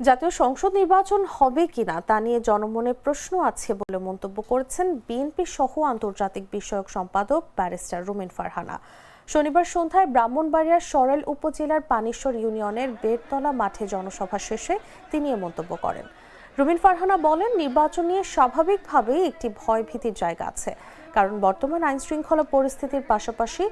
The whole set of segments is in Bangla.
জাতীয় সংসদ নির্বাচন হবে কিনা তা নিয়ে জনমনে প্রশ্ন আছে বলে মন্তব্য করেছেন বিএনপি সহ আন্তর্জাতিক বিষয়ক সম্পাদক ব্যারিস্টার রুমিন ফারহানা। শনিবার সন্ধ্যায় ব্রাহ্মণবাড়িয়ার সরেল উপজেলার পানিশ্বর ইউনিয়নের বেরতলা মাঠে জনসভা শেষে তিনি এ মন্তব্য করেন। রুমিন ফারহানা বলেন, নির্বাচন নিয়ে স্বাভাবিকভাবেই একটি ভয়ভীতির জায়গা আছে। কারণ বর্তমান আইন শৃঙ্খলা পরিস্থিতির পাশাপাশি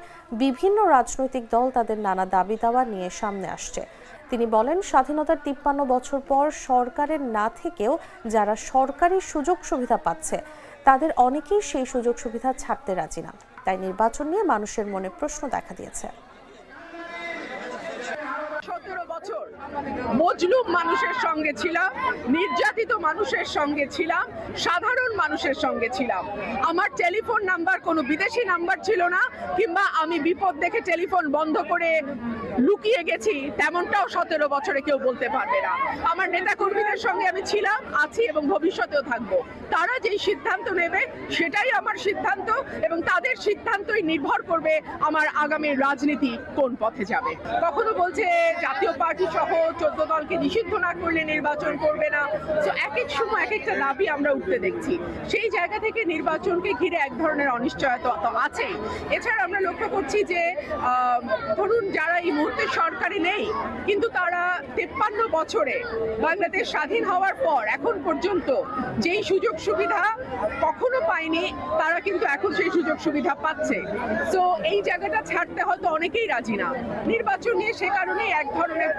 বিভিন্ন রাজনৈতিক দল তাদের নানা দাবি দাওয়া নিয়ে সামনে আসছে। তিনি বলেন, স্বাধীনতার তিপ্পান্ন বছর পর সরকারের না থেকেও যারা সরকারি সুযোগ সুবিধা পাচ্ছে, তাদের অনেকেই সেই সুযোগ সুবিধা ছাড়তে রাজি না। তাই নির্বাচন নিয়ে মানুষের মনে প্রশ্ন দেখা দিয়েছে। বছর মজলুম মানুষের সঙ্গে ছিলাম, নির্যাতিত মানুষের সঙ্গে ছিলাম, সাধারণ মানুষের সঙ্গে ছিলাম। আমার টেলিফোন নাম্বার কোনো বিদেশি নাম্বার ছিল না, কিংবা আমি বিপদ দেখে টেলিফোন বন্ধ করে লুকিয়ে গেছি, তেমনটাও সতেরো বছরে কেউ বলতে পারবে না। আমার নেতা কর্মীদের সঙ্গে আমি ছিলাম, আছি এবং ভবিষ্যতেও থাকব। তারা যেই সিদ্ধান্ত নেবে, সেটাই আমার সিদ্ধান্ত এবং তাদের সিদ্ধান্তই নির্ভর করবে আমার আগামী রাজনীতি কোন পথে যাবে। কখনো বলছে জাতীয় পার্টি সহ চোদ্দ দলকে নিষিদ্ধ না করলে নির্বাচন করবে না। তো এক এক সময় এক একটা দাবি আমরা উঠতে দেখছি। সেই জায়গা থেকে নির্বাচনকে ঘিরে এক ধরনের অনিশ্চয়তা তো আছেই। এছাড়া আমরা লক্ষ্য করছি যে ধরুন যারা এই মুহূর্তে সরকারি নেই, কিন্তু তারা তেপ্পান্ন বছরে বাংলাদেশ স্বাধীন হওয়ার পর, এখন পর্যন্ত যেই সুযোগ সুবিধা কখনো পায়নি, তারা কিন্তু এখন সেই সুযোগ সুবিধা পাচ্ছে। তো এই জায়গাটা ছাড়তে হয়তো অনেকেই রাজি না। নির্বাচন নিয়ে সে কারণে এক ধরনের